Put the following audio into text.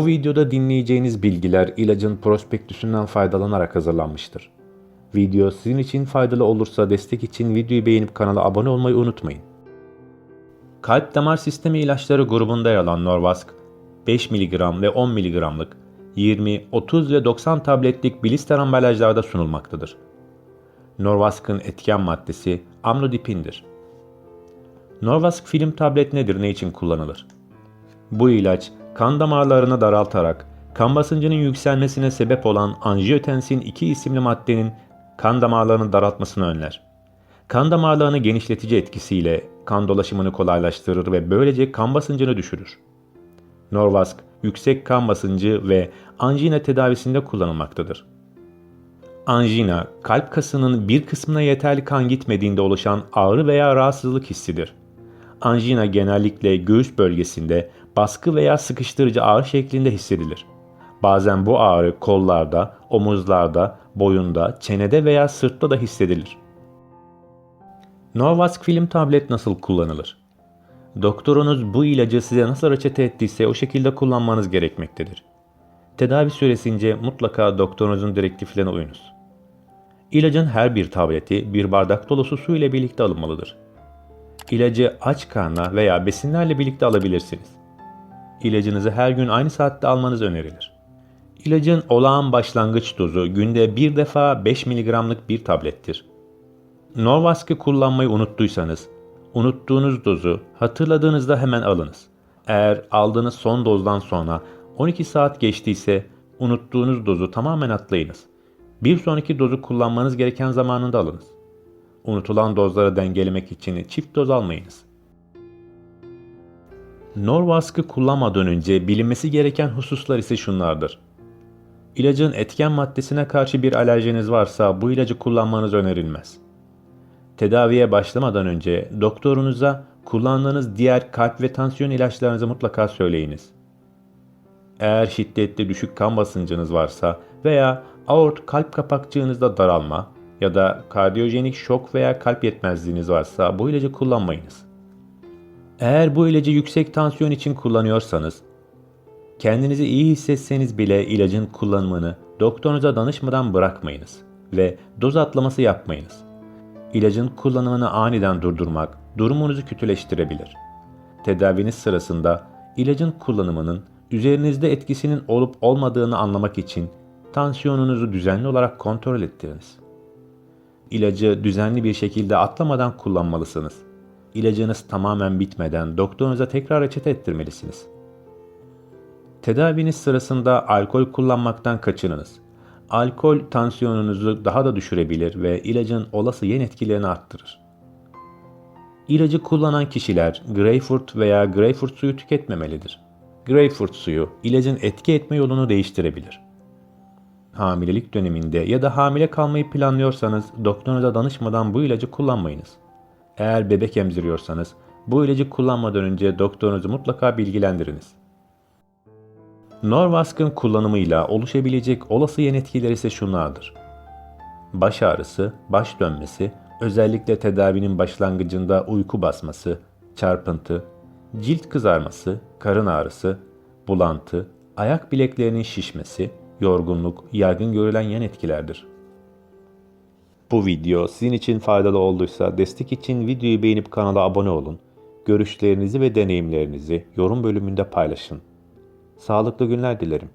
Bu videoda dinleyeceğiniz bilgiler ilacın prospektüsünden faydalanarak hazırlanmıştır. Video sizin için faydalı olursa destek için videoyu beğenip kanala abone olmayı unutmayın. Kalp damar sistemi ilaçları grubunda yer alan Norvask, 5 mg ve 10 mg'lık 20, 30 ve 90 tabletlik blister ambalajlarda sunulmaktadır. Norvask'ın etken maddesi amlodipindir. Norvask film tablet nedir, ne için kullanılır? Bu ilaç kan damarlarını daraltarak kan basıncının yükselmesine sebep olan anjiyotensin 2 isimli maddenin kan damarlarını daraltmasını önler. Kan damarlarını genişletici etkisiyle kan dolaşımını kolaylaştırır ve böylece kan basıncını düşürür. Norvask, yüksek kan basıncı ve anjina tedavisinde kullanılmaktadır. Anjina, kalp kasının bir kısmına yeterli kan gitmediğinde oluşan ağrı veya rahatsızlık hissidir. Anjina genellikle göğüs bölgesinde baskı veya sıkıştırıcı ağrı şeklinde hissedilir. Bazen bu ağrı kollarda, omuzlarda, boyunda, çenede veya sırtta da hissedilir. Norvask film tablet nasıl kullanılır? Doktorunuz bu ilacı size nasıl reçete ettiyse o şekilde kullanmanız gerekmektedir. Tedavi süresince mutlaka doktorunuzun direktiflerine uyunuz. İlacın her bir tableti bir bardak dolusu su ile birlikte alınmalıdır. İlacı aç karnına veya besinlerle birlikte alabilirsiniz. İlacınızı her gün aynı saatte almanız önerilir. İlacın olağan başlangıç dozu günde bir defa 5 mg'lık bir tablettir. Norvask'ı kullanmayı unuttuysanız, unuttuğunuz dozu hatırladığınızda hemen alınız. Eğer aldığınız son dozdan sonra 12 saat geçtiyse unuttuğunuz dozu tamamen atlayınız. Bir sonraki dozu kullanmanız gereken zamanında alınız. Unutulan dozları dengelemek için çift doz almayınız. Norvask'ı kullanmadan önce bilinmesi gereken hususlar ise şunlardır. İlacın etken maddesine karşı bir alerjiniz varsa bu ilacı kullanmanız önerilmez. Tedaviye başlamadan önce doktorunuza kullandığınız diğer kalp ve tansiyon ilaçlarınızı mutlaka söyleyiniz. Eğer şiddetli düşük kan basıncınız varsa veya aort kalp kapakçığınızda daralma ya da kardiyojenik şok veya kalp yetmezliğiniz varsa bu ilacı kullanmayınız. Eğer bu ilacı yüksek tansiyon için kullanıyorsanız, kendinizi iyi hissetseniz bile ilacın kullanımını doktorunuza danışmadan bırakmayınız ve doz atlaması yapmayınız. İlacın kullanımını aniden durdurmak durumunuzu kötüleştirebilir. Tedaviniz sırasında ilacın kullanımının üzerinizde etkisinin olup olmadığını anlamak için tansiyonunuzu düzenli olarak kontrol ettiriniz. İlacı düzenli bir şekilde atlamadan kullanmalısınız. İlacınız tamamen bitmeden doktorunuza tekrar reçete ettirmelisiniz. Tedaviniz sırasında alkol kullanmaktan kaçınınız. Alkol tansiyonunuzu daha da düşürebilir ve ilacın olası yan etkilerini arttırır. İlacı kullanan kişiler greyfurt veya greyfurt suyu tüketmemelidir. Greyfurt suyu ilacın etki etme yolunu değiştirebilir. Hamilelik döneminde ya da hamile kalmayı planlıyorsanız doktorunuza danışmadan bu ilacı kullanmayınız. Eğer bebek emziriyorsanız bu ilacı kullanmadan önce doktorunuzu mutlaka bilgilendiriniz. Norvask'ın kullanımıyla oluşabilecek olası yan etkiler ise şunlardır. Baş ağrısı, baş dönmesi, özellikle tedavinin başlangıcında uyku basması, çarpıntı, cilt kızarması, karın ağrısı, bulantı, ayak bileklerinin şişmesi, yorgunluk yaygın görülen yan etkilerdir. Bu video sizin için faydalı olduysa destek için videoyu beğenip kanala abone olun. Görüşlerinizi ve deneyimlerinizi yorum bölümünde paylaşın. Sağlıklı günler dilerim.